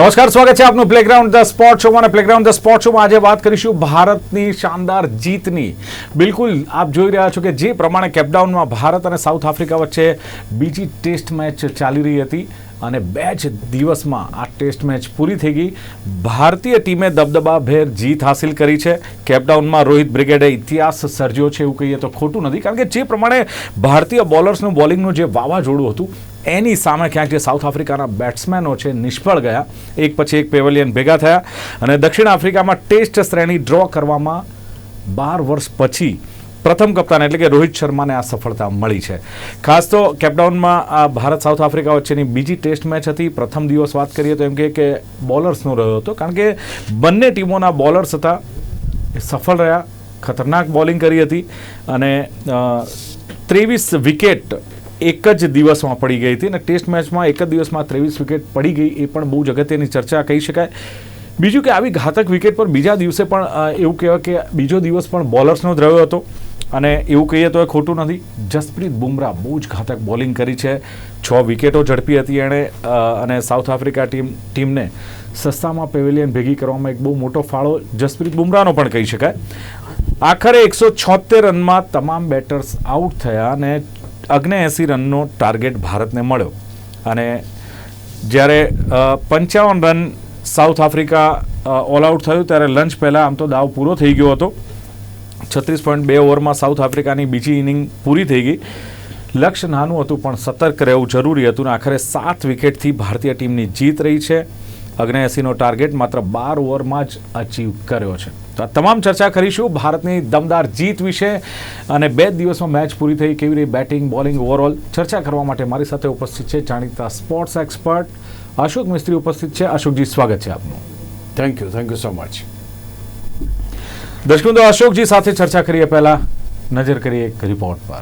નમસ્કાર, સ્વાગત છે આપનું પ્લેગ્રાઉન્ડ ધ સ્પોર્ટ શોમાં અને પ્લેગ્રાઉન્ડ ધ સ્પોર્ટ શોમાં આજે વાત કરીશું ભારતની શાનદાર જીતની. બિલકુલ આપ જોઈ રહ્યા છો કે જે પ્રમાણે કેપડાઉનમાં ભારત અને સાઉથ આફ્રિકા વચ્ચે બીજી ટેસ્ટ મેચ ચાલી રહી હતી. અને બે જ દિવસમાં આ ટેસ્ટ મેચ પૂરી થઈ ગઈ. ભારતીય ટીમે દબદબાભેર જીત હાસિલ કરી છે. કેપડાઉનમાં રોહિત બ્રિગેડે ઇતિહાસ સર્જ્યો છે એવું કહીએ તો ખોટું નથી. કારણ કે જે પ્રમાણે ભારતીય બોલર્સનું બોલિંગનું જે વાવાઝોડું હતું, એની સામે ક્યાંક જે સાઉથ આફ્રિકાના બેટ્સમેનો છે નિષ્ફળ ગયા. એક પછી એક પેવેલિયન ભેગા થયા. અને દક્ષિણ આફ્રિકામાં ટેસ્ટ શ્રેણી ડ્રો કરવામાં બાર વર્ષ પછી પ્રથમ કપ્તાન એટલે કે રોહિત શર્માને આ સફળતા મળી છે. ખાસ તો કેપડાઉનમાં આ ભારત સાઉથ આફ્રિકા વચ્ચેની બીજી ટેસ્ટ મેચ હતી. પ્રથમ દિવસ વાત કરીએ તો એમ કે બોલર્સનો રહ્યો હતો. કારણ કે બંને ટીમોના બોલર્સ હતા. સફળ રહ્યા. ખતરનાક બોલિંગ કરી હતી. અને ત્રેવીસ વિકેટ એક જ દિવસમાં પડી ગઈ હતી. અને ટેસ્ટ મેચમાં એક જ દિવસમાં ત્રેવીસ વિકેટ પડી ગઈ એ પણ બહુ જ અગત્યની ચર્ચા કહી શકાય. બીજું કે આવી ઘાતક વિકેટ પર બીજા દિવસે પણ એવું કહેવાય કે બીજો દિવસ પણ બોલર્સનો જ રહ્યો હતો. અને એવું કહીએ તો એ ખોટું નથી. જસપ્રીત બુમરાહ બહુ જ ઘાતક બોલિંગ કરી છે. છ વિકેટો ઝડપી હતી એણે અને સાઉથ આફ્રિકા ટીમ, ટીમને સસ્તામાં પેવેલિયન ભેગી કરવામાં એક બહુ મોટો ફાળો જસપ્રીત બુમરાહનો પણ કહી શકાય. આખરે એકસો છોતેર રનમાં તમામ બેટર્સ આઉટ થયા અને અગ્નેએંસી રનનો ટાર્ગેટ ભારતને મળ્યો. અને જ્યારે પંચાવન run South Africa all out થયું, ત્યારે લંચ પહેલાં આમ તો દાવ પૂરો થઈ ગયો હતો. છત્રીસ પોઈન્ટ બે ઓવરમાં સાઉથ આફ્રિકાની બીજી ઇનિંગ પૂરી થઈ ગઈ. લક્ષ્ય નાનું હતું, પણ સતર્ક રહેવું જરૂરી હતું અને આખરે સાત વિકેટથી ભારતીય ટીમની જીત રહી છે. અગ્નેએંસીનો ટાર્ગેટ માત્ર બાર ઓવરમાં જ અચીવ કર્યો છે. તો આ તમામ ચર્ચા કરીશું ભારતની દમદાર જીત વિશે અને બે દિવસમાં મેચ પૂરી થઈ, કેવી રીતે બેટિંગ બોલિંગ ઓવરઓલ ચર્ચા કરવા માટે મારી સાથે ઉપસ્થિત છે જાણીતા સ્પોર્ટ્સ એક્સપર્ટ અશોક મિસ્ત્રી ઉપસ્થિત છે. અશોકજી, સ્વાગત છે આપનું. Thank you thank you so much દર્શક અશોકજી સાથે ચર્ચા કરીએ પહેલા. નજર કરીએ એક રિપોર્ટ પર.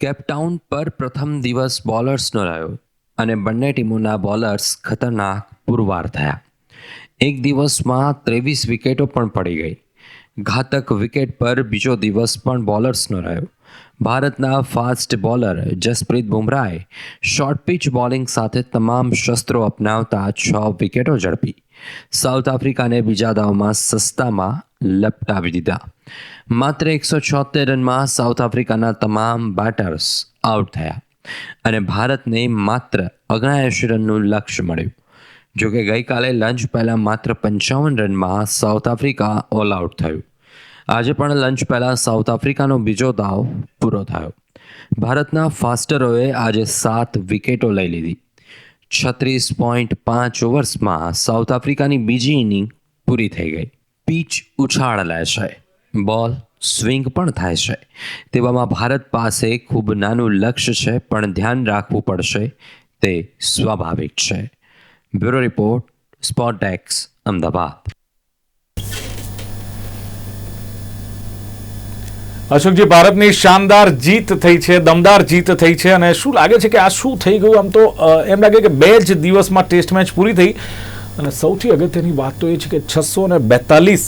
કેપટાઉન પર પ્રથમ દિવસ બોલર્સનો રહ્યો અને બંને ટીમોના બોલર્સ ખતરનાક પુરવાર થયા. એક દિવસમાં ત્રેવીસ વિકેટો પણ પડી ગઈ. ઘાતક વિકેટ પર બીજો દિવસ પણ બોલર્સનો રહ્યો ભારતના ફાસ્ટ બોલર જસપ્રીત બુમરાહે શોર્ટ પિચ બોલિંગ સાથે તમામ શસ્ત્રો અપનાવતા છ વિકેટો ઝડપી. સાઉથ આફ્રિકાને બીજા દાવમાં સસ્તામાં લપટાવી દીધા. માત્ર એકસો છોતેર રનમાં સાઉથ આફ્રિકાના તમામ બેટર્સ આઉટ થયા અને ભારતને માત્ર ઓગણએંશી રનનું લક્ષ્ય મળ્યું. જોકે ગઈકાલે લંચ પહેલાં માત્ર પંચાવન રનમાં સાઉથ આફ્રિકા ઓલ આઉટ થયું. આજે પણ લંચ પહેલાં સાઉથ આફ્રિકાનો બીજો દાવ પૂરો થયો. ભારતના ફાસ્ટરોએ આજે સાત વિકેટો લઈ લીધી. છત્રીસ પોઈન્ટ પાંચ ઓવર્સમાં સાઉથ આફ્રિકાની બીજી ઇનિંગ પૂરી થઈ ગઈ. પીચ ઉછાળ લે છે. બોલ સ્વિંગ પણ થાય છે. તેવામાં ભારત પાસે ખૂબ નાનું લક્ષ્ય છે, પણ ધ્યાન રાખવું પડશે. તે સ્વાભાવિક છે. બ્યુરો રિપોર્ટ સ્પોટેક્સ અમદાવાદ. અશોકજી, ભારતની શાનદાર જીત થઈ છે, દમદાર જીત થઈ છે અને શું લાગે છે કે આ શું થઈ ગયું? આમ તો એમ લાગે કે બે જ દિવસમાં ટેસ્ટ મેચ પૂરી થઈ. અને સૌથી અગત્યની વાત તો એ છે કે છસો ને બેતાલીસ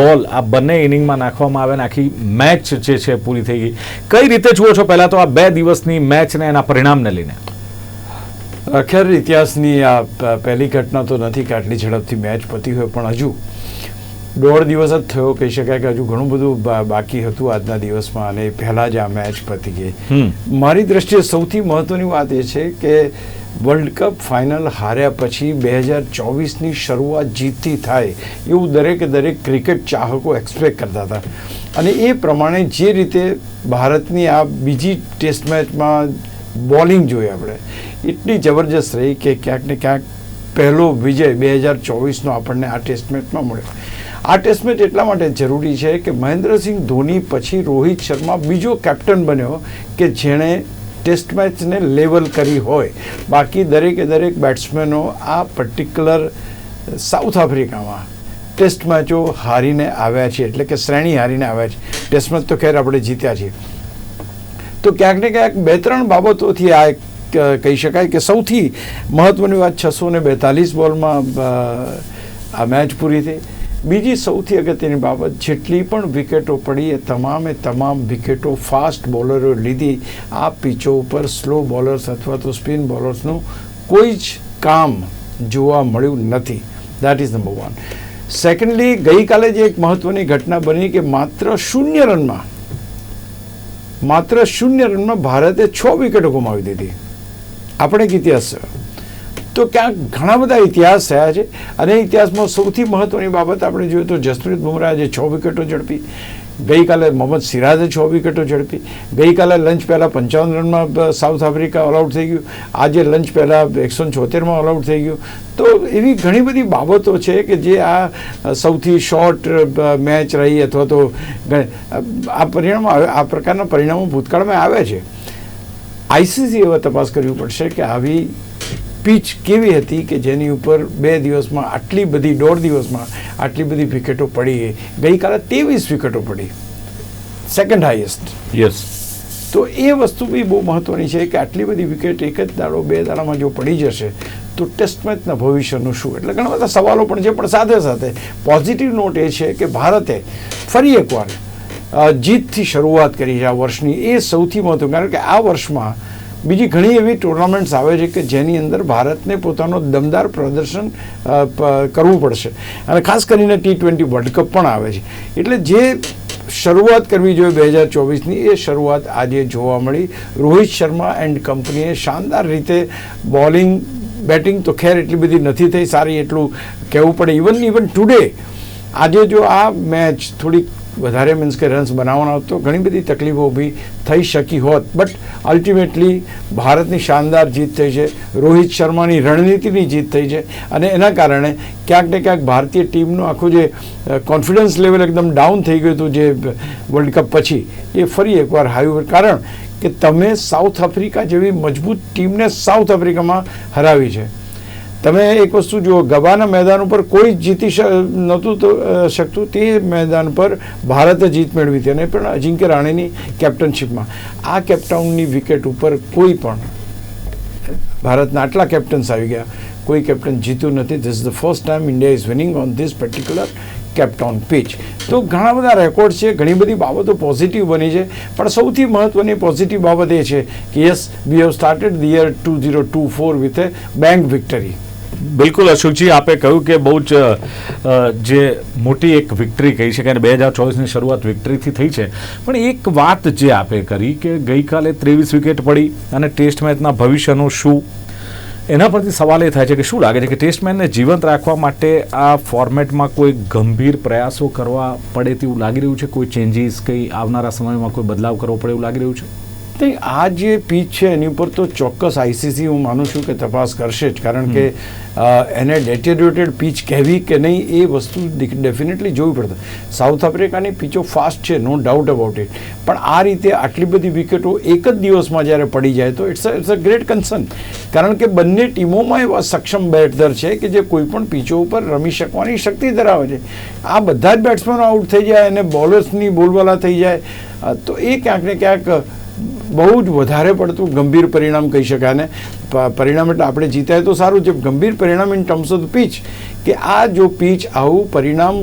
બોલ આ બંને ઇનિંગમાં નાખવામાં આવે અને આખી મેચ જે છે પૂરી થઈ ગઈ. કઈ રીતે જુઓ છો પહેલાં તો આ બે દિવસની મેચને એના પરિણામને લઈને? ખેર, ઇતિહાસની આ પહેલી ઘટના તો નથી કે આટલી ઝડપથી મેચ પતી હોય, પણ હજુ દોઢ દિવસ જ થયો કહી શકાય કે હજુ ઘણું બધું બાકી હતું આજના દિવસમાં અને પહેલાં જ આ મેચ પતી ગઈ. મારી દ્રષ્ટિએ સૌથી મહત્વની વાત એ છે કે વર્લ્ડ કપ ફાઇનલ હાર્યા પછી બે હજાર ચોવીસની શરૂઆત જીતથી થાય એવું દરેકે દરેક ક્રિકેટ ચાહકો એક્સપેક્ટ કરતા હતા. અને એ પ્રમાણે જે રીતે ભારતની આ બીજી ટેસ્ટ મેચમાં બોલિંગ જોઈ આપણે એટલી જબરજસ્ત રહી કે ક્યાંક ને ક્યાંક પહેલો વિજય બે હજાર ચોવીસનો આપણને આ ટેસ્ટ મેચમાં મળ્યો. આ ટેસ્ટ મેચ એટલા માટે જરૂરી છે કે મહેન્દ્રસિંહ ધોની પછી રોહિત શર્મા બીજો કેપ્ટન બન્યો કે જેણે ટેસ્ટ મેચને લેવલ કરી હોય. બાકી દરેકે દરેક બેટ્સમેનો આ પર્ટિક્યુલર સાઉથ આફ્રિકામાં ટેસ્ટ મેચો હારીને આવ્યા છે, એટલે કે શ્રેણી હારીને આવ્યા છે. ટેસ્ટ મેચ તો ખેર આપણે જીત્યા છીએ. તો ક્યાંક ને ક્યાંક બે ત્રણ બાબતોથી આ કહી શકાય કે સૌથી મહત્વની વાત છસો ને બેતાલીસ બોલમાં આ મેચ પૂરી થઈ. બીજી સૌથી અગત્યની બાબત, જેટલી પણ વિકેટો પડી એ તમામે તમામ વિકેટો ફાસ્ટ બોલરો લીધી. આ પીચો ઉપર સ્લો બોલર્સ અથવા તો સ્પિન બોલર્સનું કોઈ જ કામ જોવા મળ્યું નથી. That is number one secondly ગઈકાલે જે એક મહત્વની ઘટના બની કે માત્ર શૂન્ય રનમાં, માત્ર શૂન્ય રનમાં ભારતે છ વિકેટો ગુમાવી દીધી. આપણે એક ઇતિહાસ છે તો ક્યાંક ઘણા બધા ઇતિહાસ થયા છે અને ઇતિહાસમાં સૌથી મહત્વની બાબત આપણે જોઈએ તો જસપ્રીત બુમરાહે છ વિકેટો ઝડપી, ગઈકાલે મોહમ્મદ સિરાજે છ વિકેટો ઝડપી, ગઈકાલે લંચ પહેલાં પંચાવન રનમાં સાઉથ આફ્રિકા ઓલઆઉટ થઈ ગયું, આજે લંચ પહેલાં એકસો છોતેરમાં ઓલઆઉટ થઈ ગયું. તો એવી ઘણી બધી બાબતો છે કે જે આ સૌથી શોર્ટ મેચ રહી અથવા તો આ પરિણામો આવે- આ પ્રકારના પરિણામો ભૂતકાળમાં આવ્યા છે. આઈસીસી એવા તપાસ કરવી પડશે કે આવી પીચ કેવી હતી કે જેની ઉપર બે દિવસમાં આટલી બધી દોઢ દિવસમાં આટલી બધી વિકેટો પડી ગઈકાલે ત્રેવીસ વિકેટો પડી. સેકન્ડ હાઈએસ્ટ યસ તો એ વસ્તુ બી બહુ મહત્વની છે કે આટલી બધી વિકેટ એક જ દાડો બે દાડામાં જો પડી જશે તો ટેસ્ટ મેચના ભવિષ્યનું શું? એટલે ઘણા બધા સવાલો પણ છે પણ સાથે સાથે પોઝિટિવ નોટ એ છે કે ભારતે ફરી એકવાર જીતથી શરૂઆત કરી છે આ વર્ષની. એ સૌથી મહત્વ કારણ કે આ વર્ષમાં બીજી ઘણી એવી ટુર્નામેન્ટ્સ આવે છે કે જેની અંદર ભારતને પોતાનો દમદાર પ્રદર્શન કરવું પડશે. અને ખાસ કરીને ટી ટ્વેન્ટી વર્લ્ડ કપ પણ આવે છે. એટલે જે શરૂઆત કરવી જોઈએ બે હજાર ચોવીસની, એ શરૂઆત આજે જોવા મળી. રોહિત શર્મા એન્ડ કંપનીએ શાનદાર રીતે બોલિંગ બેટિંગ તો ખેર એટલી બધી નથી થઈ, સારી એટલું કહેવું પડે. ઇવન ઇવન ટુડે આજે જો આ મેચ થોડીક વધારે મીન્સ કે રન્સ બનાવવાના હોત. ઘણી બધી તકલીફો ઊભી થઈ શકી હોત. બટ અલ્ટિમેટલી ભારતની શાનદાર જીત થઈ છે. રોહિત શર્માની રણનીતિની જીત થઈ છે. અને એના કારણે ક્યાંક ને ક્યાંક ભારતીય ટીમનું આખું જે કોન્ફિડન્સ લેવલ એકદમ ડાઉન થઈ ગયું હતું જે વર્લ્ડ કપ પછી. એ ફરી એકવાર હાઈ કારણ કે તમે સાઉથ આફ્રિકા જેવી મજબૂત ટીમને સાઉથ આફ્રિકામાં હરાવી છે. તમે એક વસ્તુ જુઓ, ગબાના મેદાન ઉપર કોઈ જીતી નહોતું શકતું તે મેદાન પર ભારતે જીત મેળવી હતી અને પણ અજિંક્ય રાણેની કેપ્ટનશીપમાં. આ કેપ્ટાઉનની વિકેટ ઉપર કોઈ પણ ભારતના આટલા કેપ્ટન્સ આવી ગયા. કોઈ કેપ્ટન જીત્યું નથી. This the first time India is winning on this particular Cape Town pitch તો ઘણા બધા રેકોર્ડ છે, ઘણી બધી બાબતો પોઝિટિવ બની છે, પણ સૌથી મહત્વની પોઝિટિવ બાબત એ છે કે yes we have started the year two zero two four with a bang victory બિલકુલ અશોકજી, આપે કહ્યું કે બહુ જ જે મોટી એક વિક્ટરી કહી શકાય અને બે હજાર ચોવીસની શરૂઆત વિક્ટરીથી થઈ છે. પણ એક વાત જે આપે કરી કે ગઈકાલે ત્રેવીસ વિકેટ પડી અને ટેસ્ટ મેચના ભવિષ્યનું શું? એના પરથી સવાલ એ થાય છે કે શું લાગે છે કે ટેસ્ટ મેચને જીવંત રાખવા માટે આ ફોર્મેટમાં કોઈ ગંભીર પ્રયાસો કરવા પડે તેવું લાગી રહ્યું છે? કોઈ ચેન્જીસ કંઈ આવનારા સમયમાં કોઈ બદલાવ કરવો પડે એવું લાગી રહ્યું છે? નહીં આ જે પીચ છે એની ઉપર તો ચોક્કસ આઈસીસી હું માનું છું કે તપાસ કરશે જ. કારણ કે એને ડેટેરિયોટેડ પીચ કહેવી કે નહીં એ વસ્તુ ડેફિનેટલી જોવી પડશે સાઉથ આફ્રિકાની પીચો ફાસ્ટ છે નો ડાઉટ અબાઉટ ઇટ. પણ આ રીતે આટલી બધી વિકેટો એક જ દિવસમાં જ્યારે પડી જાય તો it's it's a great concern. કારણ કે બંને ટીમોમાં એવા સક્ષમ બેટર છે કે જે કોઈ પણ પીચો ઉપર રમી શકવાની શક્તિ ધરાવે છે. આ બધા જ બેટ્સમેનો આઉટ થઈ જાય અને બોલર્સની બોલવાલા થઈ જાય. તો એ ક્યાંક ને ક્યાંક બહુ જ વધારે પડતું ગંભીર પરિણામ કહી શકાય ને. પરિણામ એટલે આપણે જીતાય તો સારું છે ગંભીર પરિણામ ઇન ટર્મ્સ ઓફ પીચ કે આ જો પીચ આવું પરિણામ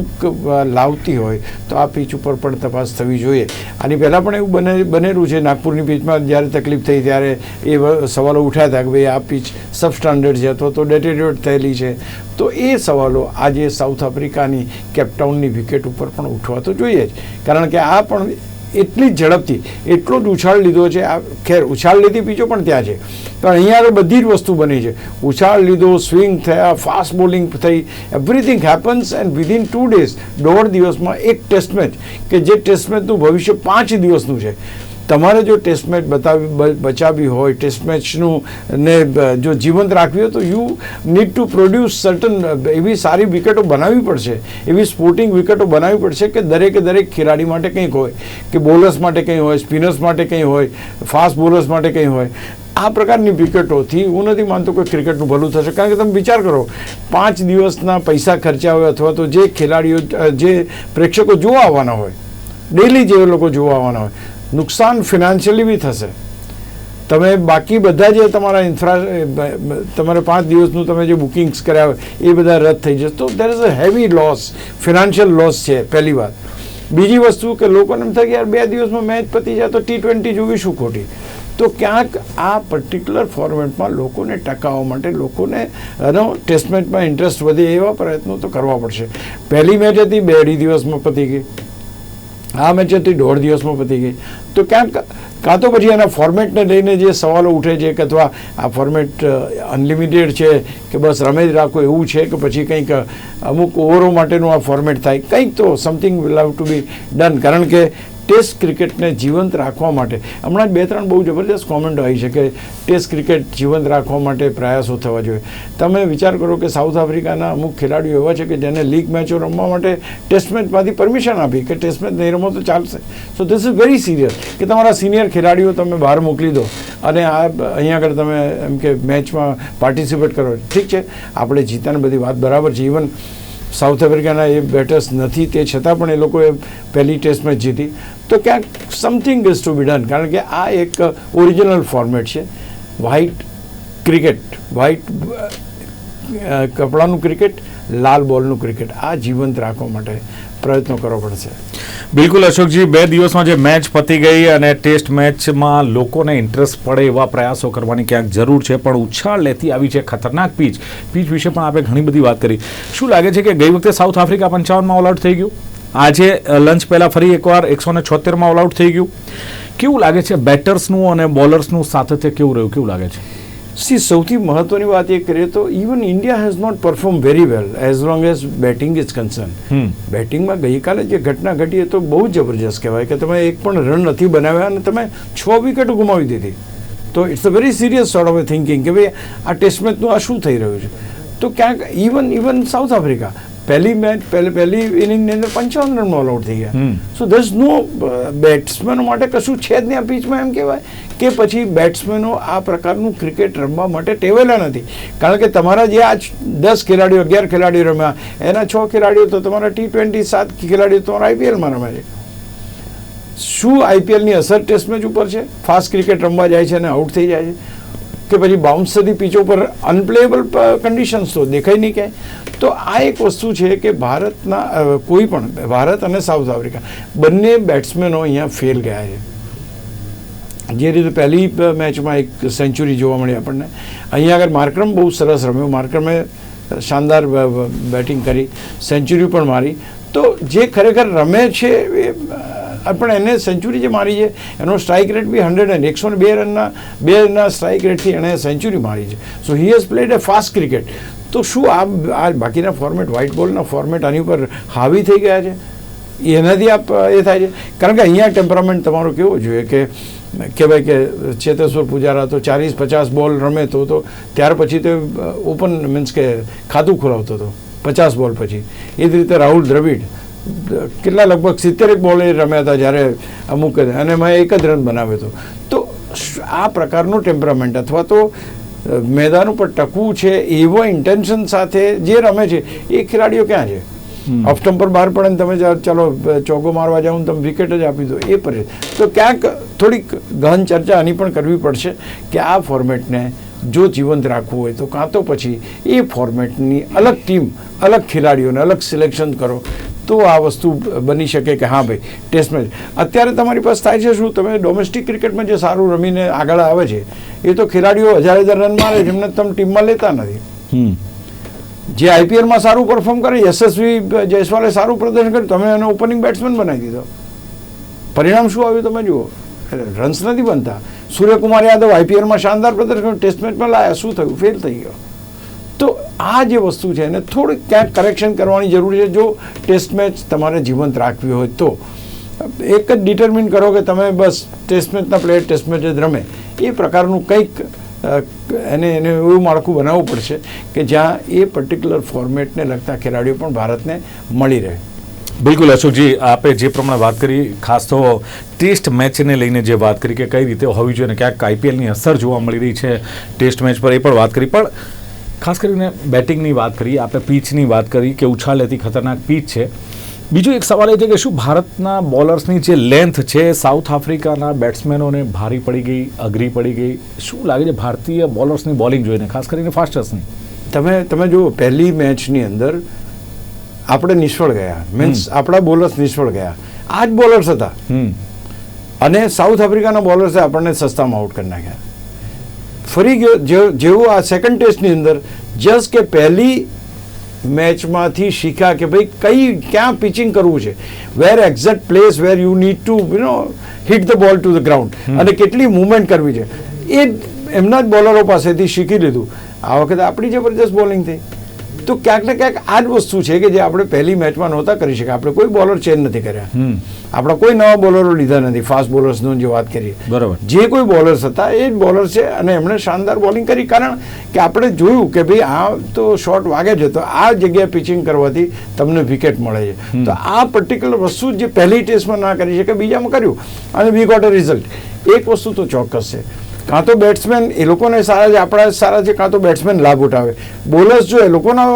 લાવતી હોય, તો આ પીચ ઉપર પણ તપાસ થવી જોઈએ. આની પહેલાં પણ એવું બને, બનેલું છે, નાગપુરની પીચમાં જ્યારે તકલીફ થઈ ત્યારે એ સવાલો ઉઠ્યા હતા કે ભાઈ આ પીચ સબસ્ટાન્ડર્ડ છે, અથવા તો ડેટેરિયોટ થયેલી છે. તો એ સવાલો આજે સાઉથ આફ્રિકાની કેપટાઉનની વિકેટ ઉપર પણ ઉઠવા તો જોઈએ જ. કારણ કે આ પણ એટલી જ ઝડપથી, એટલો જ ઉછાળ લીધો છે. આ ખેર, ઉછાળ લીધી પીચો પણ ત્યાં છે. પણ અહીંયા આગળ બધી જ વસ્તુ બની છે. ઉછાળ લીધો, સ્વિંગ થયા, ફાસ્ટ બોલિંગ થઈ everything happens and within two days દોઢ દિવસમાં એક ટેસ્ટ મેચ કે જે ટેસ્ટ મેચનું ભવિષ્ય પાંચ દિવસનું છે. તમારે જો ટેસ્ટ મેચ બતાવી બચાવી હોય ટેસ્ટ મેચનું ને જો જીવંત રાખવી હોય તો you need to produce certain એવી સારી વિકેટો બનાવવી પડશે. એવી સ્પોર્ટિંગ વિકેટો બનાવવી પડશે કે દરેકે દરેક ખેલાડી માટે કંઈક હોય. કે બોલર્સ માટે કંઈ હોય સ્પિનર્સ માટે કંઈ હોય ફાસ્ટ બોલર્સ માટે કંઈ હોય. આ પ્રકારની વિકેટોથી હું નથી માનતો કોઈ ક્રિકેટનું ભલું થશે. કારણ કે તમે વિચાર કરો, પાંચ દિવસના પૈસા ખર્ચા હોય અથવા તો જે ખેલાડીઓ જે પ્રેક્ષકો જોવા આવવાના હોય ડેલી જે લોકો જોવા આવવાના હોય નુકસાન ફિનાન્શિયલી બી થશે. તમે બાકી બધા જે તમારા ઇન્ફ્રા તમારે પાંચ દિવસનું તમે જે બુકિંગ્સ કર્યા હોય, એ બધા રદ થઈ જશે. તો there is a heavy loss financial loss છે, પહેલી વાત. બીજી વસ્તુ કે લોકોને એમ થાય કે યાર બે દિવસમાં મેચ પતી જાય તો ટી ટ્વેન્ટી જોવી શું ખોટી? તો ક્યાંક આ પર્ટિક્યુલર ફોર્મેટમાં લોકોને ટકાવવા માટે લોકોને, એનો ટેસ્ટમેન્ટમાં ઇન્ટરેસ્ટ વધે એવા પ્રયત્નો તો કરવા પડશે. પહેલી મેચ હતી, બે અઢી દિવસમાં પતી ગઈ. આ મેચ હતી દોઢ દિવસમાં પતી ગઈ. તો ક્યાંક કાં તો પછી એના ફોર્મેટને લઈને જે સવાલો ઉઠે છે કે અથવા આ ફોર્મેટ અનલિમિટેડ છે કે બસ રમે જ રાખો એવું છે કે પછી કંઈક અમુક ઓવરો માટેનું આ ફોર્મેટ થાય. કંઈક તો something will have to be done કારણ કે ટેસ્ટ ક્રિકેટને જીવંત રાખવા માટે. હમણાં બે ત્રણ બહુ જબરદસ્ત કોમેન્ટો આવી છે કે ટેસ્ટ ક્રિકેટ જીવંત રાખવા માટે પ્રયાસો થવા જોઈએ. તમે વિચાર કરો કે સાઉથ આફ્રિકાના અમુક ખેલાડીઓ એવા છે કે જેને લીગ મેચો રમવા માટે ટેસ્ટ મેચમાંથી પરમિશન આપી કે ટેસ્ટ મેચ નહીં રમો તો ચાલશે. So this is very serious કે તમારા સિનિયર ખેલાડીઓ તમે બહાર મોકલી દો અને આ અહીંયા આગળ તમે એમ કે મેચમાં પાર્ટિસિપેટ કરો. ઠીક છે, આપણે જીતાની બધી વાત બરાબર છે. ઇવન સાઉથ આફ્રિકાના એ બેટર્સ નથી તે છતાં પણ એ લોકોએ પહેલી ટેસ્ટ મેચ જીતી. તો ક્યાંક something is to be done કારણ કે આ એક ઓરિજિનલ ફોર્મેટ છે. વ્હાઇટ ક્રિકેટ વ્હાઇટ કપડાનું ક્રિકેટ લાલ બોલનું ક્રિકેટ આ જીવંત રાખવા માટે પ્રયત્નો કરવો પડશે. બિલકુલ અશોકજી, બે દિવસમાં જે મેચ પતી ગઈ અને ટેસ્ટ મેચમાં લોકોને ઇન્ટરેસ્ટ પડે એવા પ્રયાસો કરવાની ક્યાંક જરૂર છે, પણ ઉછાળ લેતી આવી છે ખતરનાક પીચ. પીચ વિશે પણ આપણે ઘણી બધી વાત કરી. શું લાગે છે કે ગઈ વખતે સાઉથ આફ્રિકા પંચાવનમાં ઓલ આઉટ થઈ ગયું? આજે લંચ પહેલાં ફરી એકવાર એકસો ને છોતેરમાં ઓલ આઉટ થઈ ગયું. કેવું લાગે છે બેટર્સનું અને બોલર્સનું સાતત્ય કેવું રહ્યું? કેવું લાગે છે? સી સૌથી મહત્વની વાત એ કરીએ તો even India has not perform very well as long as batting is concern બેટિંગમાં ગઈકાલે જે ઘટના ઘટી એ તો બહુ જ જબરજસ્ત કહેવાય કે તમે એક પણ રન નથી બનાવ્યા અને તમે છ વિકેટ ગુમાવી દીધી. તો it's a very serious sort of thinking કે ભાઈ આ ટેસ્ટ મેચનું આ શું થઈ રહ્યું છે? તો ક્યાંક ઇવન ઇવન સાઉથ આફ્રિકા પહેલી મેચ પહેલી પહેલી ઇનિંગની અંદર પંચાવન રન ઓલ આઉટ થઈ ગયા. સો દસ નો બેટ્સમેનો માટે કશું છે જ નહીં આ પીચમાં એમ કહેવાય કે પછી બેટ્સમેનો આ પ્રકારનું ક્રિકેટ રમવા માટે ટેવેલા નથી. કારણ કે તમારા જે આ દસ ખેલાડીઓ અગિયાર ખેલાડીઓ રમ્યા એના છ ખેલાડીઓ તો તમારા ટી ટ્વેન્ટી સાત ખેલાડીઓ તમારા આઈપીએલમાં રમે છે. શું આઈપીએલની અસર ટેસ્ટ મેચ ઉપર છે? ફાસ્ટ ક્રિકેટ રમવા જાય છે અને આઉટ થઈ જાય છે. કે પછી બાઉન્સ થતી પીચો પર અનપ્લેએબલ કન્ડિશન્સ તો દેખાય નહીં ક્યાંય. તો આ એક વસ્તુ છે કે ભારતના કોઈ પણ, ભારત અને સાઉથ આફ્રિકા, બંને બેટ્સમેનો અહીંયા ફેલ ગયા છે. જે રીતે પહેલી મેચમાં એક સેન્ચુરી જોવા મળી આપણને. અહીંયા આગળ માર્કરમ બહુ સરસ રમ્યો. માર્કરમે શાનદાર બેટિંગ કરી, સેન્ચુરી પણ મારી. તો જે ખરેખર રમે છે એ પણ એને સેન્ચુરી જે મારી છે, એનો strike rate be hundred and એકસો બે રનના બે રનના સ્ટ્રાઇક રેટથી એણે સેન્ચુરી મારી છે. So he has played a fast cricket તો શું આ આ બાકીના ફોર્મેટ વ્હાઇટ બોલના ફોર્મેટ આની ઉપર હાવી થઈ ગયા છે? એનાથી આપ એ થાય છે? કારણ કે અહીંયા ટેમ્પરામેન્ટ તમારો કેવો જોઈએ કે કહેવાય કે ચેતેશ્વર પૂજારા તો ચાલીસ પચાસ બોલ રમે તો તો ત્યાર પછી તો ઓપન મીન્સ કે ખાતું ખોલાવતો હતો. પચાસ બોલ પછી. એ જ રીતે રાહુલ દ્રવિડ કેટલા લગભગ સિત્તેરેક બોલ રમ્યા હતા જ્યારે અમુક અને એમાં એક જ રન બનાવ્યો હતો. તો આ પ્રકારનું ટેમ્પરામેન્ટ અથવા તો મેદાન ઉપર ટકવું છે એવો ઇન્ટેન્શન સાથે જે રમે છે એ ખેલાડીઓ ક્યાં છે? ઓફ સ્ટમ્પ બહાર પડે ને તમે ચાલો ચોગો મારવા જાઓ તમે વિકેટ જ આપી દો એ પર. તો ક્યાંક થોડીક ગહન ચર્ચા આની પણ કરવી પડશે કે આ ફોર્મેટને જો જીવંત રાખવું હોય તો કાં તો પછી એ ફોર્મેટની અલગ ટીમ અલગ ખેલાડીઓને અલગ સિલેક્શન કરો. તો આ વસ્તુ બની શકે કે હા ભાઈ ટેસ્ટ મેચ અત્યારે તમારી પાસે થાય છે શું? તમે ડોમેસ્ટિક ક્રિકેટમાં જે સારું રમીને આગળ આવે છે એ તો ખેલાડીઓ હજાર હજાર રન મારે જેમને તમે ટીમમાં લેતા નથી. જે આઈપીએલમાં સારું પરફોર્મ કરે યશસ્વી જયસ્વાલે સારું પ્રદર્શન કર્યું તમે એને ઓપનિંગ બેટ્સમેન બનાવી દીધો. પરિણામ શું આવ્યું તમે જુઓ. રન્સ નથી બનતા. સૂર્યકુમાર યાદવ આઈપીએલમાં શાનદાર પ્રદર્શન કર્યું ટેસ્ટ મેચમાં લાયા. શું થયું? ફેલ થઈ ગયો. તો આ જે વસ્તુ છે એને થોડીક ક્યાંક કરેક્શન કરવાની જરૂર છે. જો ટેસ્ટ મેચ તમારે જીવંત રાખવી હોય તો. એક જ ડિટર્મિન કરો કે તમે બસ ટેસ્ટ મેચના પ્લેયર ટેસ્ટ મેચ જ રમે. એ પ્રકારનું કંઈક એને એને એવું માળખું બનાવવું પડશે કે જ્યાં એ પર્ટિક્યુલર ફોર્મેટને લગતા ખેલાડીઓ પણ ભારતને મળી રહે. બિલકુલ અશોકજી, આપે જે પ્રમાણે વાત કરી, ખાસ તો ટેસ્ટ મેચને લઈને જે વાત કરી કે કઈ રીતે હોવી જોઈએ ક્યાંક આઈપીએલની અસર જોવા મળી રહી છે ટેસ્ટ મેચ પર એ પણ વાત કરી. પણ ખાસ કરીને બેટિંગની વાત કરી આપણે પીચની વાત કરી કે ઉછાળ લેતી ખતરનાક પીચ છે. બીજો એક સવાલ એ છે કે શું ભારતના બોલર્સની જે લેન્થ છે સાઉથ આફ્રિકાના બેટ્સમેનોને ભારી પડી ગઈ અઘરી પડી ગઈ? શું લાગે છે ભારતીય બોલર્સની બોલિંગ જોઈને ખાસ કરીને ફાસ્ટર્સની તમે તમે જુઓ પહેલી મેચની અંદર આપણે નિષ્ફળ ગયા. મીન્સ આપણા બોલર્સ નિષ્ફળ ગયા. આ જ બોલર્સ હતા. અને સાઉથ આફ્રિકાના બોલર્સે આપણને સસ્તામાં આઉટ કરી નાખ્યા. ફરી ગયો જેવું આ સેકન્ડ ટેસ્ટની અંદર જસ્ટ કે પહેલી મેચમાંથી શીખ્યા કે ભાઈ કઈ ક્યાં પિચિંગ કરવું છે? Where exact place where you need to you know hit the ball to the ground અને કેટલી મૂવમેન્ટ કરવી છે? એ એમના જ બોલરો પાસેથી શીખી લીધું. આ વખતે આપણી જબરજસ્ત બોલિંગ થઈ. તો ક્યાંક ને ક્યાંક આ જ વસ્તુ છે કે જે આપણે પહેલી મેચમાં નહોતા કરી શક્યા. આપણે કોઈ બોલર ચેન્જ નથી કર્યા. આપણા કોઈ નવા બોલરો લીધા નથી. ફાસ્ટ બોલર્સનો જે વાત કરીએ. બરાબર. જે કોઈ બોલર્સ હતા એ જ બોલર છે અને એમણે શાનદાર બોલિંગ કરી. કારણ કે આપણે જોયું કે ભાઈ આ તો શોટ વાગે છે તો આ જગ્યાએ પિચિંગ કરવાથી તમને વિકેટ મળે છે. તો આ પર્ટિક્યુલર વસ્તુ જે પહેલી ટેસ્ટમાં ના કરી શકે બીજામાં કર્યું. અને વી ગોટ અ રિઝલ્ટ. એક વસ્તુ તો ચોક્કસ છે. કાં તો બેટ્સમેન એ લોકોને સારા છે આપણા સારા છે કાં તો બેટ્સમેન લાભ ઉઠાવે. બોલર્સ જો એ લોકોના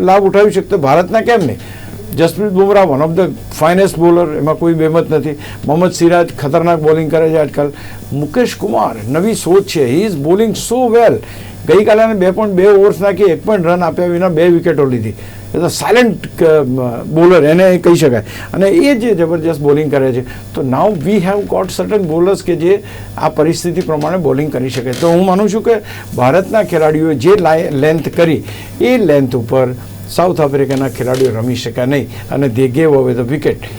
લાભ ઉઠાવી શકતો ભારતના કેમ નહીં? Jasprit Bumrah one of the finest bowler એમાં કોઈ બેમત નથી. મોહમ્મદ સિરાજ ખતરનાક બોલિંગ કરે છે આજકાલ. મુકેશ કુમાર, નવી સોચ છે. હી ઇઝ બોલિંગ સો વેલ ગઈકાલે અને બે પોઈન્ટ બે ઓવર્સ નાખી, એક પણ રન આપ્યા વિના બે વિકેટો લીધી. એ તો સાયલેન્ટ બોલર એને કહી શકાય. અને એ જે જબરજસ્ત બોલિંગ કરે છે, તો now we have got certain bowlers કે જે આ પરિસ્થિતિ પ્રમાણે બોલિંગ કરી શકે તો હું માનું છું કે ભારતના ખેલાડીઓએ જે લેન્થ કરી, એ લેન્થ ઉપર સાઉથ આફ્રિકાના ખેલાડીઓ રમી શક્યા નહીં. અને they gave away the wicket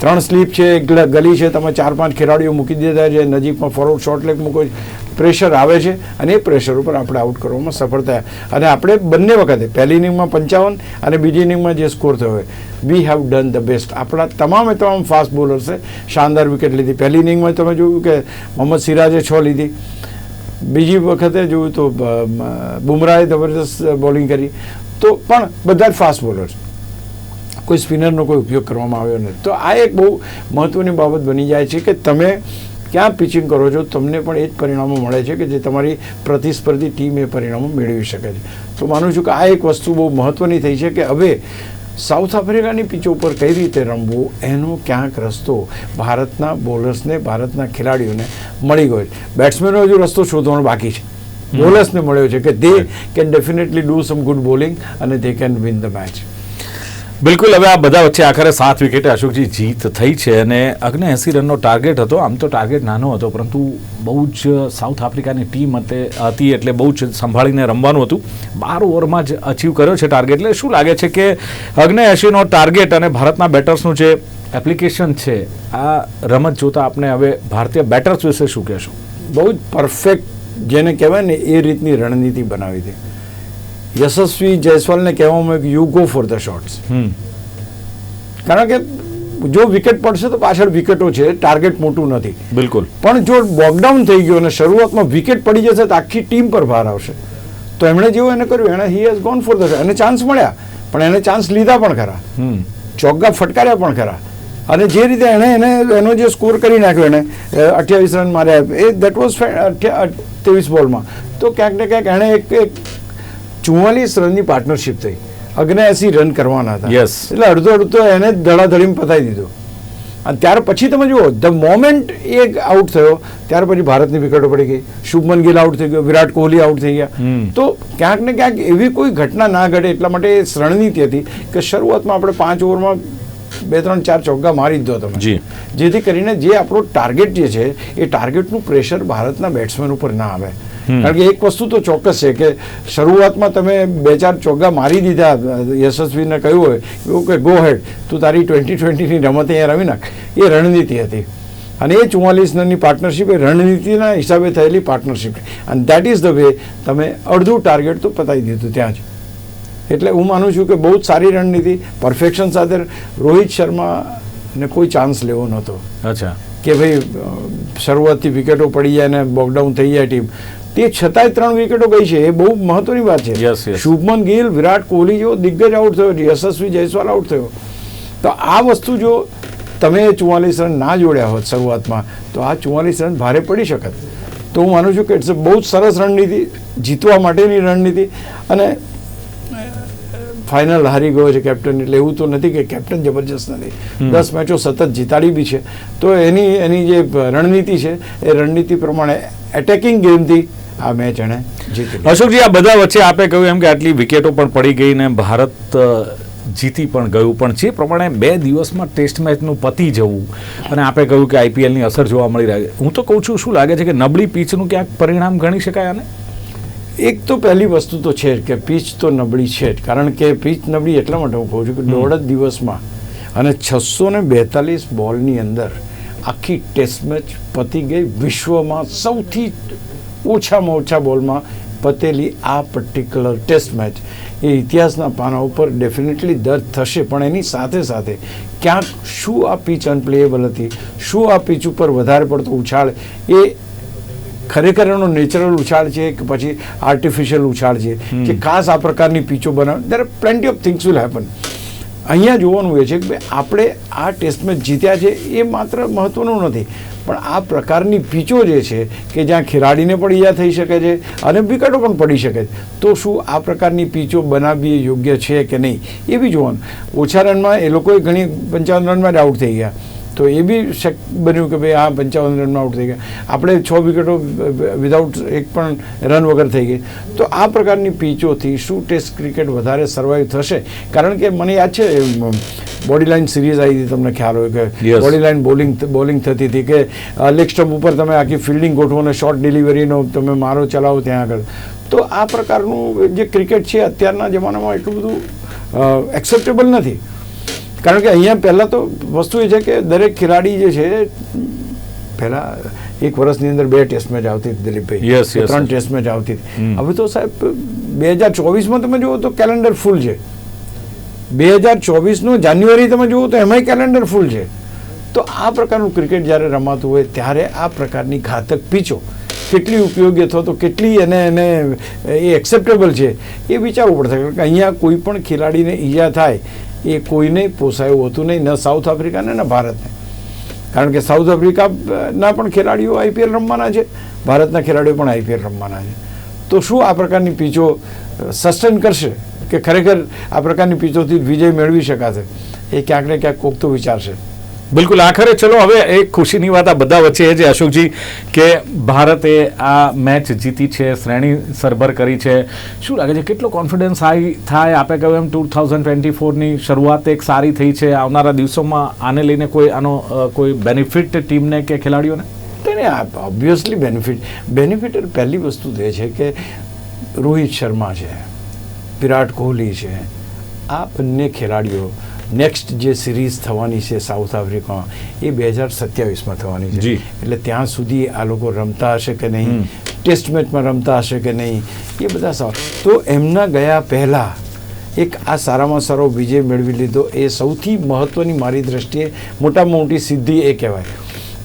ત્રણ સ્લીપ છે ગલી છે, તમે ચાર પાંચ ખેલાડીઓ મૂકી દીધા છે, નજીકમાં ફોરવર્ડ શોર્ટ લેગ મૂકો પ્રેશર આવે છે અને એ પ્રેશર ઉપર આપણે આઉટ કરવામાં સફળ થયા. અને આપણે બંને વખતે, પહેલી ઇનિંગમાં પંચાવન અને બીજી ઇનિંગમાં જે સ્કોર થયો હોય we have done the best આપણા તમામે તમામ ફાસ્ટ બોલર્સે શાનદાર વિકેટ લીધી. પહેલી ઇનિંગમાં તમે જોયું કે મોહમ્મદ સિરાજે છ લીધી. બીજી વખતે જોયું તો બુમરાહે જબરદસ્ત બોલિંગ કરી. તો પણ બધા જ ફાસ્ટ બોલર્સ કોઈ સ્પિનરનો કોઈ ઉપયોગ કરવામાં આવ્યો નથી. તો આ એક બહુ મહત્ત્વની બાબત બની જાય છે કે તમે ક્યાં પિચિંગ કરો છો? તમને પણ એ જ પરિણામો મળે છે કે જે તમારી પ્રતિસ્પર્ધી ટીમ એ પરિણામો મેળવી શકે છે. તો માનું છું કે આ એક વસ્તુ બહુ મહત્વની થઈ છે કે હવે સાઉથ આફ્રિકાની પીચો ઉપર કઈ રીતે રમવું એનો ક્યાંક રસ્તો ભારતના બોલર્સને ભારતના ખેલાડીઓને મળી ગયો છે. બેટ્સમેનો હજુ રસ્તો શોધવાનો બાકી છે. બોલર્સને મળ્યો છે કે they can definitely do some good bowling અને they can win the match બિલકુલ, હવે આ બધા વચ્ચે આખરે સાત વિકેટે અશોકજી જીત થઈ છે અને અગ્ને એસી રનનો ટાર્ગેટ હતો. આમ તો ટાર્ગેટ નાનો હતો, પરંતુ બહુ જ સાઉથ આફ્રિકાની ટીમ હતે એટલે બહુ જ સંભાળીને રમવાનું હતું. બાર ઓવરમાં જ અચીવ કર્યો છે ટાર્ગેટ એટલે શું લાગે છે કે અગ્ને એસીનો ટાર્ગેટ અને ભારતના બેટર્સનું જે એપ્લિકેશન છે, આ રમત જોતા આપણે હવે ભારતીય બેટર્સ વિશે શું કહેશું? બહુ જ પરફેક્ટ જેને કહેવાય ને, એ રીતની રણનીતિ બનાવી હતી યશસ્વી જયસ્વાલને કહેવામાં you go for the shots કારણ કે જો વિકેટ પડશે તો પાછળ વિકેટો છે ટાર્ગેટ મોટું નથી. બિલકુલ. પણ જો બોકડાઉન થઈ ગયું અને શરૂઆતમાં વિકેટ પડી જશે તો આખી ટીમ પર ભાર આવશે. તો એમણે જેવું એને કર્યું એણે he has gone for the એને ચાન્સ મળ્યા પણ એને ચાન્સ લીધા પણ ખરા. ચોગ્ગા ફટકાર્યા પણ ખરા. અને જે રીતે એણે એને એનો જે સ્કોર કરી નાખ્યો એને અઠ્યાવીસ રન માર્યા એ દેટ વોઝ ત્રેવીસ બોલમાં તો ક્યાંક ને ક્યાંક એણે એક એક ચુમ્માલીસ રનની પાર્ટનરશિપ થઈ. અગ્નેસી રન કરવાના હતા. યસ એટલે અડધો અડધો એને ધડાધડીમાં પતાવી દીધો. અને ત્યાર પછી તમે જુઓ ધ મોમેન્ટ એ આઉટ થયો ત્યાર પછી ભારતની વિકેટો પડી ગઈ. શુભમન ગિલ આઉટ થઈ ગયો વિરાટ કોહલી આઉટ થઈ ગયા. તો ક્યાંક ને ક્યાંક એવી કોઈ ઘટના ના ઘટે એટલા માટે એ રણનીતિ હતી કે શરૂઆતમાં આપણે પાંચ ઓવરમાં બે ત્રણ ચાર ચોગ્ગા મારી દીધો તમે. જી. જેથી કરીને જે આપણો ટાર્ગેટ જે છે એ ટાર્ગેટનું પ્રેશર ભારતના બેટ્સમેન ઉપર ના આવે. કારણ કે એક વસ્તુ તો ચોક્કસ છે કે શરૂઆતમાં તમે બે ચાર ચોગ્ગા મારી દીધા યશસ્વીને કહ્યું હોય એવું કે ગો હેડ તું તારી ટ્વેન્ટી ટ્વેન્ટીની રમત અહીંયા રમી નાખ. એ રણનીતિ હતી. અને એ ચુમ્માલીસ રનની પાર્ટનરશિપ એ રણનીતિના હિસાબે થયેલી પાર્ટનરશિપ અને દેટ ઇઝ ધ વે તમે અડધું ટાર્ગેટ તો પતાવી દીધું ત્યાં જ. એટલે હું માનું છું કે બહુ જ સારી રણનીતિ. પરફેક્શન સાથે રોહિત શર્માને કોઈ ચાન્સ લેવો નહોતો. અચ્છા. કે ભાઈ શરૂઆતથી વિકેટો પડી જાય ને બોકડાઉન થઈ જાય ટીમ તે છતાંય ત્રણ વિકેટો ગઈ છે. એ બહુ મહત્વની વાત છે. શુભમન ગિલ વિરાટ કોહલી જેવો દિગ્ગજ આઉટ થયો યશસ્વી જયસ્વાલ આઉટ થયો. તો આ વસ્તુ જો તમે ચુમ્માલીસ રન ના જોડ્યા હોત શરૂઆતમાં તો આ ચુમ્માલીસ રન ભારે પડી શકત. તો હું માનું છું કે ઇટ્સ બહુ જ સરસ રણનીતિ જીતવા માટેની રણનીતિ. અને ફાઇનલ હારી ગયો છે કેપ્ટન એટલે એવું તો નથી કે કેપ્ટન જબરજસ્ત નથી. દસ મેચો સતત જીતાડી બી છે. તો એની એની જે રણનીતિ છે એ રણનીતિ પ્રમાણે એટેકિંગ ગેમથી આ મેચ એણે જીતી અશોકજી આ બધા વચ્ચે આપે કહ્યું એમ કે આટલી વિકેટો પણ પડી ગઈ ને ભારત જીતી પણ ગયું. પણ જે પ્રમાણે બે દિવસમાં ટેસ્ટ મેચનું પતી જવું અને આપણે કહ્યું કે આઈપીએલની અસર જોવા મળી રહી. છે હું તો કહું છું શું લાગે છે કે નબળી પીચનું ક્યાંક પરિણામ ગણી શકાય આને? એક તો પહેલી વસ્તુ તો છે જ કે પીચ તો નબળી છે જ. કારણ કે પીચ નબળી એટલા માટે હું કહું છું કે દોઢ જ દિવસમાં અને છસો ને બેતાલીસ બોલની અંદર આખી ટેસ્ટ મેચ પતી ગઈ વિશ્વમાં સૌથી ઓછામાં ઓછા બોલમાં પતેલી આ પર્ટિક્યુલર ટેસ્ટ મેચ. એ ઇતિહાસના પાના ઉપર ડેફિનેટલી દર્જ થશે પણ એની સાથે સાથે ક્યાંક શું આ પીચ અનપ્લેએબલ હતી શું આ પીચ ઉપર વધારે પડતો ઉછાળ એ ખરેખર એનો નેચરલ ઉછાળ છે કે પછી આર્ટિફિશિયલ ઉછાળ છે કે ખાસ આ પ્રકારની પીચો બનાવ there plenty of things will happen અહીંયા જોવાનું એ છે કે ભાઈ આપણે આ ટેસ્ટ મેચ જીત્યા છે એ માત્ર મહત્ત્વનું નથી પણ આ પ્રકારની પીચો જે છે કે જ્યાં ખેલાડીને પણ ઈજા થઈ શકે છે અને વિકેટો પણ પડી શકે છે તો શું આ પ્રકારની પીચો બનાવવી એ યોગ્ય છે કે નહીં એ બી જોવાનું. ઓછા રનમાં એ લોકોએ ઘણી પંચાવન રનમાં જ આઉટ થઈ ગયા. તો એ બી શક બન્યું કે ભાઈ આ પંચાવન રનમાં આઉટ થઈ ગયા. આપણે છ વિકેટો વિધાઉટ એક પણ રન વગર થઈ ગઈ. તો આ પ્રકારની પીચોથી શું ટેસ્ટ ક્રિકેટ વધારે સર્વાઈવ થશે? કારણ કે મને યાદ છે બોડી લાઇન સિરીઝ આવી હતી તમને ખ્યાલ હોય કે બોડી લાઇન બોલિંગ બોલિંગ થતી હતી કે લેગ સ્ટમ્પ ઉપર તમે આખી ફિલ્ડિંગ ગોઠવો અને શોર્ટ ડિલિવરીનો તમે મારો ચલાવો ત્યાં આગળ. તો આ પ્રકારનું જે ક્રિકેટ છે અત્યારના જમાનામાં એટલું બધું એક્સેપ્ટેબલ નથી. કારણ કે અહીંયા પહેલાં તો વસ્તુ એ છે કે દરેક ખેલાડી જે છે પહેલાં એક વર્ષની અંદર બે ટેસ્ટ મેચ આવતી હતી દિલીપભાઈ. ત્રણ ટેસ્ટ મેચ આવતી હતી. હવે તો સાહેબ બે હજાર ચોવીસમાં તમે જુઓ તો કેલેન્ડર ફૂલ છે. બે હજાર ચોવીસનું જાન્યુઆરી તમે જુઓ તો એમાંય કેલેન્ડર ફૂલ છે. તો આ પ્રકારનું ક્રિકેટ જ્યારે રમાતું હોય ત્યારે આ પ્રકારની ઘાતક પીચો કેટલી ઉપયોગી અથવા તો કેટલી એને એને એ એક્સેપ્ટેબલ છે એ વિચારવું પડશે કારણ કે અહીંયા કોઈ પણ ખેલાડીને ઈજા થાય એ કોઈને પોસાયું હોતું નહીં, ન સાઉથ આફ્રિકાને ન ભારતને. કારણ કે સાઉથ આફ્રિકાના પણ ખેલાડીઓ આઈપીએલ રમવાના છે, ભારતના ખેલાડીઓ પણ આઈપીએલ રમવાના છે. તો શું આ પ્રકારની પીચો સસ્ટેન કરશે કે ખરેખર આ પ્રકારની પીચોથી વિજય મેળવી શકાશે? એ ક્યાંક ને ક્યાંક કોક તો વિચારશે. બિલકુલ આખરે ચલો, હવે એક ખુશીની વાત આ બધા વચ્ચે એ છે અશોકજી, કે ભારતે આ મેચ જીતી છે, શ્રેણી સરભર કરી છે. શું લાગે છે, કેટલો કોન્ફિડન્સ હાઈ થાય? આપે કહ્યું એમ ટુ થાઉઝન્ડ ટ્વેન્ટી ફોરની શરૂઆત એક સારી થઈ છે. આવનારા દિવસોમાં આને લઈને કોઈ આનો કોઈ બેનિફિટ ટીમને કે ખેલાડીઓને? તેને ઓબ્વિયસલી બેનિફિટ બેનિફિટ પહેલી વસ્તુ એ છે કે રોહિત શર્મા છે, વિરાટ કોહલી છે, આ બંને ખેલાડીઓ નેક્સ્ટ જે સિરીઝ થવાની છે સાઉથ આફ્રિકામાં એ બે હજાર સત્યાવીસમાં થવાની છે. એટલે ત્યાં સુધી આ લોકો રમતા હશે કે નહીં? ટેસ્ટ મેચમાં રમતા હશે કે નહીં? એ બધા સવાલ. તો એમના ગયા પહેલાં એક આ સારામાં સારો વિજય મેળવી લીધો. એ સૌથી મહત્ત્વની મારી દ્રષ્ટિએ મોટામાં મોટી સિદ્ધિ એ કહેવાય.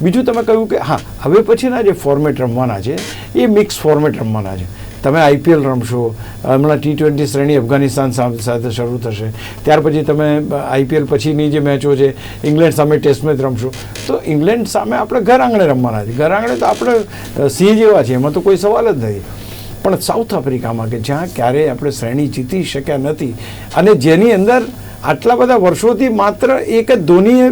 બીજું તમે કહ્યું કે હા હવે પછીના જે ફોર્મેટ રમવાના છે એ મિક્સ ફોર્મેટ રમવાના છે. તમે આઈપીએલ રમશો, હમણાં ટી ટ્વેન્ટી શ્રેણી અફઘાનિસ્તાન સાથે શરૂ થશે. ત્યાર પછી તમે આઈપીએલ પછીની જે મેચો છે, ઇંગ્લેન્ડ સામે ટેસ્ટ મેચ રમશો. તો ઇંગ્લેન્ડ સામે આપણે ઘર આંગણે રમવાના છે. ઘર આંગણે તો આપણે સિંહ જેવા છે એમાં તો કોઈ સવાલ જ નથી પણ સાઉથ આફ્રિકામાં કે જ્યાં ક્યારેય આપણે શ્રેણી જીતી શક્યા નથી, અને જેની અંદર આટલા બધા વર્ષોથી માત્ર એક જ ધોનીએ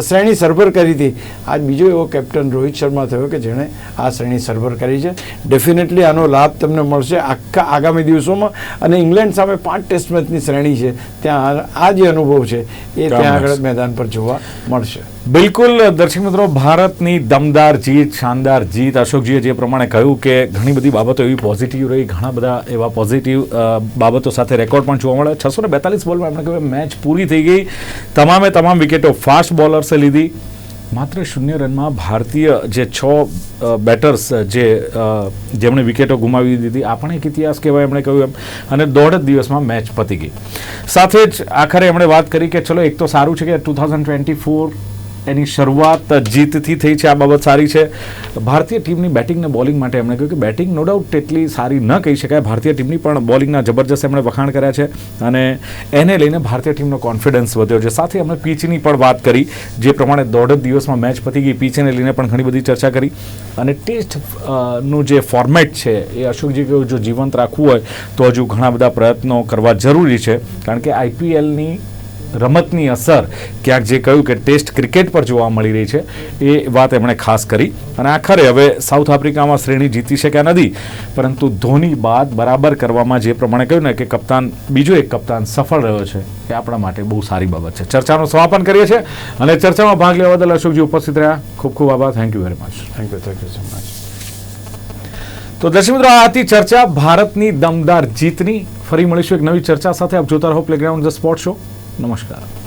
શ્રેણી સરભર કરી હતી. આજ બીજો એવો કેપ્ટન રોહિત શર્મા થયો કે જેણે આ શ્રેણી સરભર કરી છે. ડેફિનેટલી આનો લાભ તમને મળશે આખા આગામી દિવસોમાં. અને ઇંગ્લેન્ડ સામે પાંચ ટેસ્ટ મેચની શ્રેણી છે. ત્યાં આ જે અનુભવ છે એ ત્યાં આગળ મેદાન પર જોવા મળશે. બિલકુલ દર્શક મિત્રો ભારતની દમદાર જીત શાનદાર જીત. અશોકજીએ જે પ્રમાણે કહ્યું કે ઘણી બધી બાબતો એવી પોઝિટિવ રહી ઘણા બધા એવા પોઝિટિવ બાબતો સાથે રેકોર્ડ પણ જોવા મળે છસો ને બેતાલીસ બોલમાં એમણે કહ્યું મેચ પૂરી થઈ ગઈ. તમામે તમામ વિકેટો ફાસ્ટ બોલર્સે લીધી. માત્ર શૂન્ય રનમાં ભારતીય જે છ બેટર્સ જે જેમણે વિકેટો ગુમાવી દીધી આ પણ એક ઇતિહાસ કહેવાય, એમણે કહ્યું એમ. અને દોઢ જ દિવસમાં મેચ પતી ગઈ. સાથે જ આખરે એમણે વાત કરી કે, ચલો, એક તો સારું છે કે ટુ થાઉઝન્ડ ટ્વેન્ટી ફોર એની શરૂઆત જીતથી થઈ છે, આ બાબત સારી છે. ભારતીય ટીમની બેટિંગ ને બોલિંગ માટે એમણે કહ્યું કે બેટિંગ નો ડાઉટ એટલી સારી ન કહી શકાય. ભારતીય ટીમની પણ બોલિંગના જબરજસ્ત એમણે વખાણ કર્યા છે અને એને લઈને ભારતીય ટીમનો કોન્ફિડન્સ વધ્યો છે. સાથે એમણે પીચની પણ વાત કરી, જે પ્રમાણે દોઢ દિવસમાં મેચ પતી ગઈ. પીચને લઈને પણ ઘણી બધી ચર્ચા કરી. અને ટેસ્ટનું જે ફોર્મેટ છે, એ અશોકજી કહ્યું જો જીવંત રાખવું હોય તો હજુ ઘણા બધા પ્રયત્નો કરવા જરૂરી છે. કારણ કે આઈપીએલની રમતની અસર ક્યાંક જે કહ્યું કે ટેસ્ટ ક્રિકેટ પર જોવા મળી રહી છે એ વાત એમણે ખાસ કરી. અને આખરે હવે સાઉથ આફ્રિકામાં શ્રેણી જીતી શક્યા નથી પરંતુ ધોની બાદ બરાબર કરવામાં જે પ્રમાણે કહ્યું ને કે કપ્તાન બીજો એક કપ્તાન સફળ રહ્યો છે એ આપણા માટે બહુ સારી બાબત છે. ચર્ચાનું સમાપન કરીએ છીએ અને ચર્ચામાં ભાગ લેવા બદલ અશોકજી ઉપસ્થિત રહ્યા. ખૂબ ખૂબ આભાર. Thank you very much thank you thank you so much તો દર્શક મિત્રો આ હતી ચર્ચા. ભારતની દમદાર જીતની ફરી મળીશું એક નવી ચર્ચા સાથે. આપ જોતા રહો પ્લેગ્રાઉન્ડ ધ સ્પોર્ટ શો નમસ્કાર